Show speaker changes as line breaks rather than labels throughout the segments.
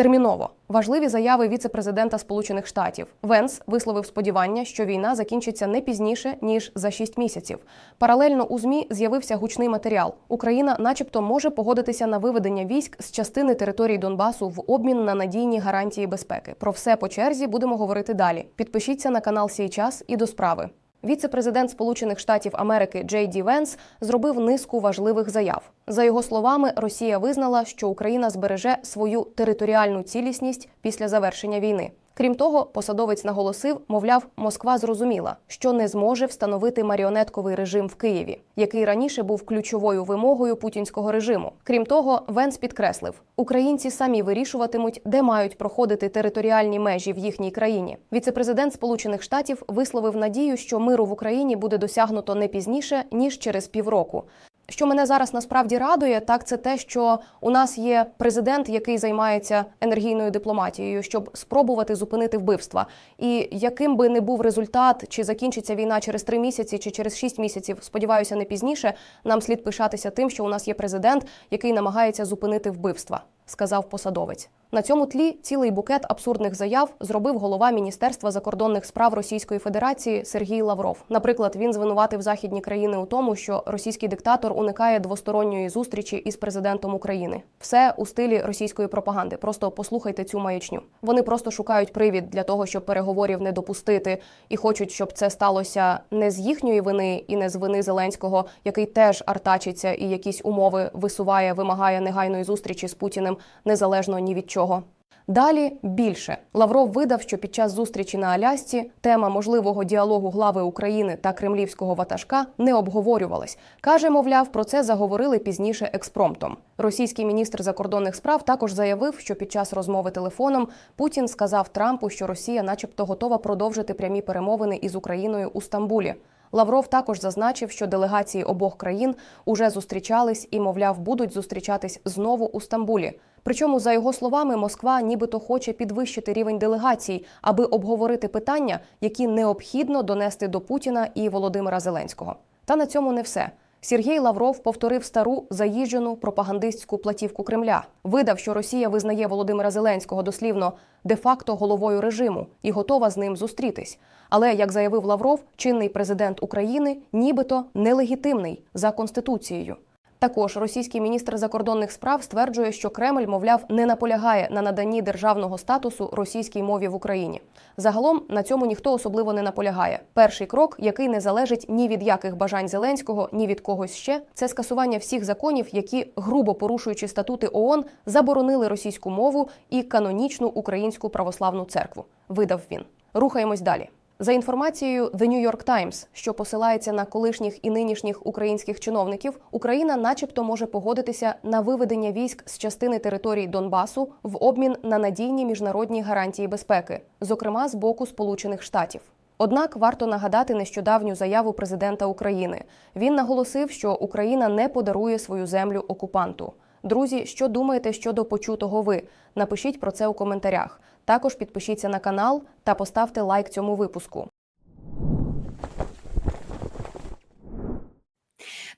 Терміново важливі заяви віце-президента Сполучених Штатів Венс висловив сподівання, що війна закінчиться не пізніше ніж за 6 місяців. Паралельно у змі з'явився гучний матеріал. Україна, начебто, може погодитися на виведення військ з частини території Донбасу в обмін на надійні гарантії безпеки. Про все по черзі будемо говорити далі. Підпишіться на канал «Сій час» і до справи. Віце-президент Сполучених Штатів Америки Джей Ді Венс зробив низку важливих заяв. За його словами, Росія визнала, що Україна збереже свою територіальну цілісність після завершення війни. Крім того, посадовець наголосив, мовляв, Москва зрозуміла, що не зможе встановити маріонетковий режим в Києві, який раніше був ключовою вимогою путінського режиму. Крім того, Венс підкреслив, українці самі вирішуватимуть, де мають проходити територіальні межі в їхній країні. Віце-президент Сполучених Штатів висловив надію, що миру в Україні буде досягнуто не пізніше ніж через півроку. Що мене зараз насправді радує, так це те, що у нас є президент, який займається енергійною дипломатією, щоб спробувати зупинити вбивства. І яким би не був результат, чи закінчиться війна через три місяці, чи через шість місяців, сподіваюся, не пізніше. Нам слід пишатися тим, що у нас є президент, який намагається зупинити вбивства, сказав посадовець. На цьому тлі цілий букет абсурдних заяв зробив голова Міністерства закордонних справ Російської Федерації Сергій Лавров. Наприклад, він звинуватив західні країни у тому, що російський диктатор уникає двосторонньої зустрічі із президентом України. Все у стилі російської пропаганди. Просто послухайте цю маячню. Вони просто шукають привід для того, щоб переговорів не допустити, і хочуть, щоб це сталося не з їхньої вини і не з вини Зеленського, який теж артачиться і якісь умови висуває, вимагає негайної зустрічі з Путіним незалежно ні від чого. Далі більше Лавров видав, що під час зустрічі на Алясці тема можливого діалогу глави України та кремлівського ватажка не обговорювалась. каже, мовляв, про це заговорили пізніше експромтом. Російський міністр закордонних справ також заявив, що під час розмови телефоном Путін сказав Трампу, що Росія, начебто, готова продовжити прямі перемовини із Україною у Стамбулі. Лавров також зазначив, що делегації обох країн уже зустрічались і, мовляв, будуть зустрічатись знову у Стамбулі. Причому, за його словами, Москва нібито хоче підвищити рівень делегацій, аби обговорити питання, які необхідно донести до Путіна і Володимира Зеленського. Та на цьому не все. Сергій Лавров повторив стару заїжджену пропагандистську платівку Кремля. Видав, що Росія визнає Володимира Зеленського дослівно де-факто головою режиму і готова з ним зустрітись. Але як заявив Лавров, чинний президент України нібито нелегітимний за конституцією. Також російський міністр закордонних справ стверджує, що Кремль, мовляв, не наполягає на наданні державного статусу російській мові в Україні. Загалом на цьому ніхто особливо не наполягає. Перший крок, який не залежить ні від яких бажань Зеленського, ні від когось ще, це скасування всіх законів, які, грубо порушуючи статути ООН, заборонили російську мову і канонічну українську православну церкву. Видав він. Рухаємось далі. За інформацією The New York Times, що посилається на колишніх і нинішніх українських чиновників, Україна, начебто, може погодитися на виведення військ з частини території Донбасу в обмін на надійні міжнародні гарантії безпеки, зокрема з боку Сполучених Штатів. Однак варто нагадати нещодавню заяву президента України. Він наголосив, що Україна не подарує свою землю окупанту. Друзі, що думаєте щодо почутого ви? Напишіть про це у коментарях. Також підпишіться на канал та поставте лайк цьому випуску.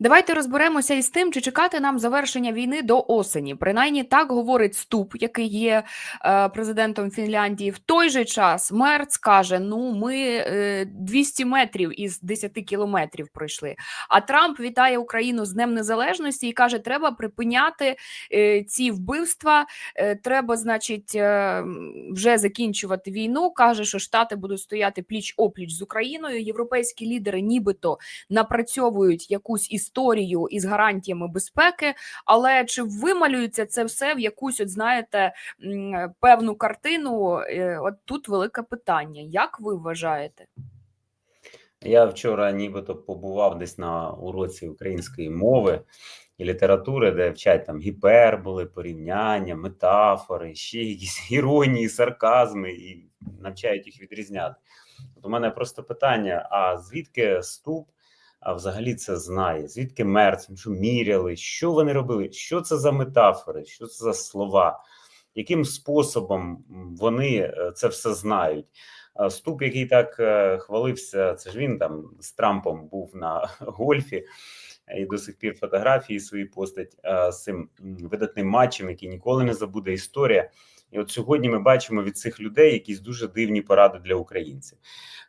Давайте розберемося із тим, чи чекати нам завершення війни до осені. Принаймні так говорить Ступ, який є е, президентом Фінляндії. В той же час Мерц каже: ну ми е, 200 метрів із 10 кілометрів пройшли. А Трамп вітає Україну з Днем Незалежності і каже: треба припиняти е, ці вбивства. Е, треба, значить, е, вже закінчувати війну. каже, що Штати будуть стояти пліч опліч з Україною. Європейські лідери, нібито напрацьовують якусь історію із гарантіями безпеки, але чи вималюється це все в якусь, от знаєте, певну картину? Е, От тут велике питання. Як ви вважаєте?
Я вчора нібито побував десь на уроці української мови і літератури, де вчать там гіперболи, порівняння, метафори, ще якісь іронії, сарказми і навчають їх відрізняти. От у мене просто питання: а звідки ступ а взагалі це знає? Звідки мерц, що міряли, що вони робили? Що це за метафори, що це за слова? Яким способом вони е, це все знають? Ступ, який так е, хвалився, це ж він там з Трампом був на гольфі е, і до сих пір фотографії свої постать з цим видатним матчем, який ніколи не забуде історія. І от сьогодні ми бачимо від цих людей якісь дуже дивні поради для українців.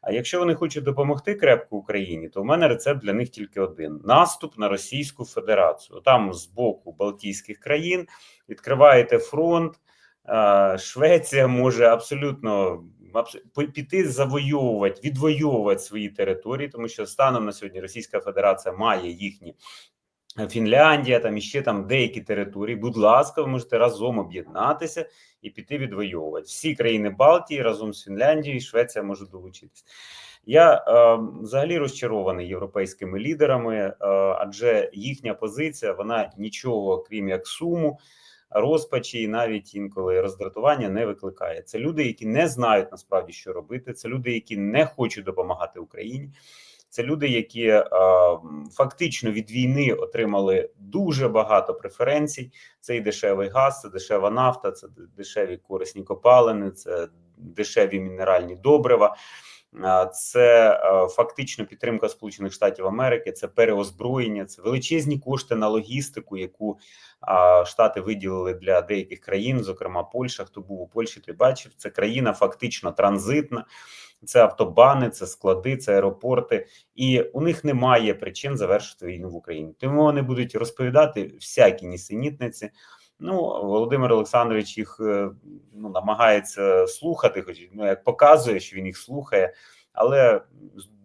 А якщо вони хочуть допомогти крепко Україні, то в мене рецепт для них тільки один: наступ на Російську Федерацію. Там з боку Балтійських країн відкриваєте фронт. Швеція може абсолютно піти завойовувати, відвоювати свої території, тому що станом на сьогодні Російська Федерація має їхні Фінляндія, там іще там деякі території. Будь ласка, ви можете разом об'єднатися і піти відвоювати. Всі країни Балтії разом з Фінляндією, Швеція може долучитись. Я е, взагалі розчарований європейськими лідерами, е, адже їхня позиція вона нічого крім як суму, розпачі і навіть інколи роздратування не викликає. Це люди, які не знають насправді, що робити. Це люди, які не хочуть допомагати Україні. Це люди, які е, фактично від війни отримали дуже багато преференцій. Це і дешевий газ, це дешева нафта, це дешеві корисні копалини, це дешеві мінеральні добрива. Це е, фактично підтримка Сполучених Штатів Америки, це переозброєння, це величезні кошти на логістику, яку Штати виділили для деяких країн, зокрема Польща. Хто був у Польщі, той бачив. Це країна фактично транзитна, це автобани, це склади, це аеропорти, і у них немає причин завершити війну в Україні. Тому вони будуть розповідати всякі нісенітниці. Ну, Володимир Олександрович їх е, ну, намагається слухати, хоч ну, як показує, що він їх слухає. Але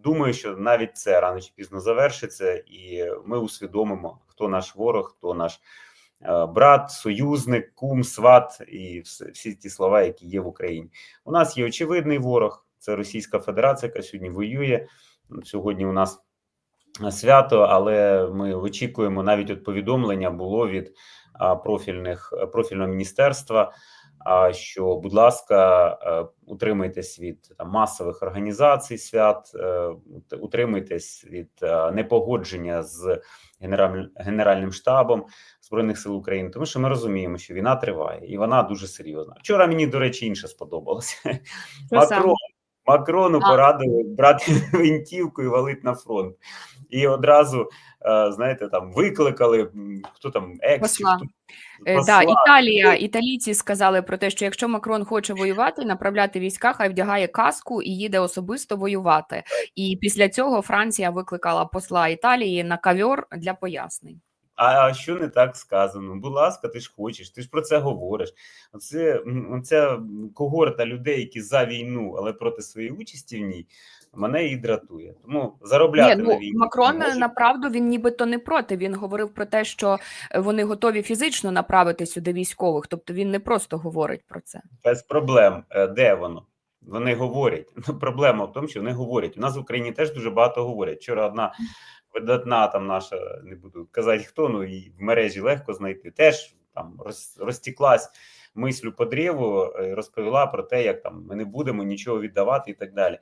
думаю, що навіть це рано чи пізно завершиться, і ми усвідомимо, хто наш ворог, хто наш е, брат, союзник, кум, сват і всі, ті слова, які є в Україні. У нас є очевидний ворог, це Російська Федерація, яка сьогодні воює. Сьогодні у нас свято, але ми очікуємо навіть от повідомлення було від профільних профільного міністерства. Що, будь ласка, е, утримайтесь від там, масових організацій свят, е, утримайтесь від е, непогодження з генераль- генеральним штабом збройних сил України, тому що ми розуміємо, що війна триває, і вона дуже серйозна. Вчора мені, до речі, інше сподобалося.
Що?
Макрон, Макрону порадили брати гвинтівку і валити на фронт. І одразу, е, знаєте, там викликали хто там екс, хто
Е. Да, Італія, італійці сказали про те, що якщо Макрон хоче воювати, направляти війська, хай вдягає каску і їде особисто воювати. І після цього Франція викликала посла Італії на кавьор для пояснень.
А що не так сказано? Будь ласка, ти ж хочеш, ти ж про це говориш. Оце оця когорта людей, які за війну, але проти своєї участі в ній, мене і дратує. Тому заробляти
Ні,
на
ну
війні
Макрон направду він нібито не проти. Він говорив про те, що е, вони готові фізично направити сюди військових. Тобто він не просто говорить про це.
без проблем. Е, Де воно? Вони говорять. Проблема в тому, що вони говорять. У нас в Україні теж дуже багато говорять. Вчора одна видатна там наша, не буду казати хто, ну і в мережі легко знайти. Теж там роз, розтіклась мислю по древу, е, розповіла про те, як там ми не будемо нічого віддавати і так далі.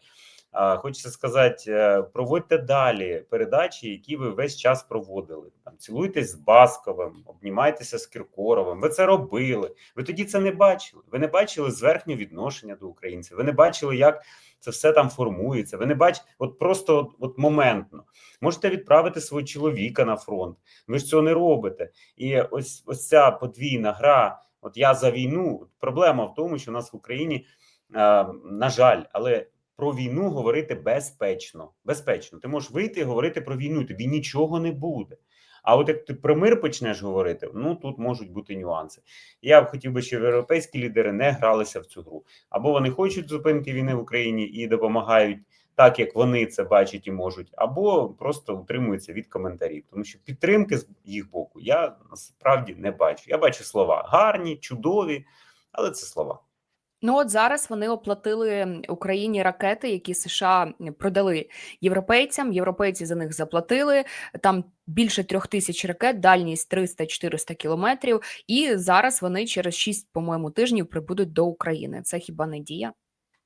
Хочеться сказати, е, проводьте далі передачі, які ви весь час проводили. Там цілуйтесь з Басковим, обнімайтеся з Кіркоровим. Ви це робили. Ви тоді це не бачили. Ви не бачили зверхнього відношення до українців. Ви не бачили, як це все там формується. Ви не бачите, от просто от, от моментно можете відправити свого чоловіка на фронт. Ви ж цього не робите. І ось ось ця подвійна гра. От я за війну. Проблема в тому, що у нас в Україні, е, на жаль, але про війну говорити безпечно. Безпечно. Ти можеш вийти і говорити про війну, тобі нічого не буде. А от як ти про мир почнеш говорити, ну тут можуть бути нюанси. Я б хотів би, щоб європейські лідери не гралися в цю гру. Або вони хочуть зупинки війни в Україні і допомагають так, як вони це бачать і можуть, або просто утримуються від коментарів, тому що підтримки з їх боку я насправді не бачу. Я бачу слова гарні, чудові, але це слова.
Ну от зараз вони оплатили Україні ракети, які США продали європейцям. Європейці за них заплатили. Там більше трьох тисяч ракет, дальність 300-400 кілометрів. І зараз вони через 6, по-моєму, тижнів прибудуть до України. Це хіба не дія?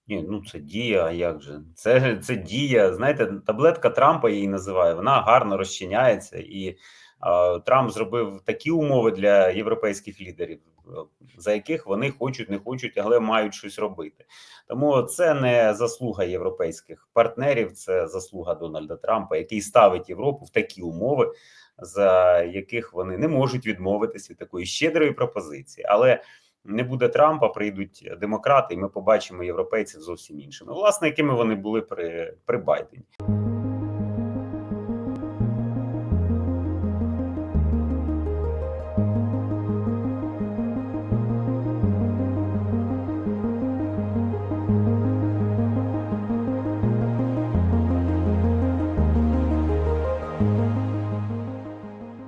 Ні, ну це дія, а як же? Це, це дія. Знаєте, таблетка Трампа її називаю, вона гарно розчиняється, і Трамп зробив такі умови для європейських лідерів, е, за яких вони хочуть, не хочуть, але мають щось робити. Тому це не заслуга європейських партнерів, це заслуга Дональда Трампа, який ставить Європу в такі умови, за яких вони не можуть відмовитись від такої щедрої пропозиції. Але не буде Трампа, прийдуть демократи, і ми побачимо європейців зовсім іншими. Власне, якими вони були при, при Байдені.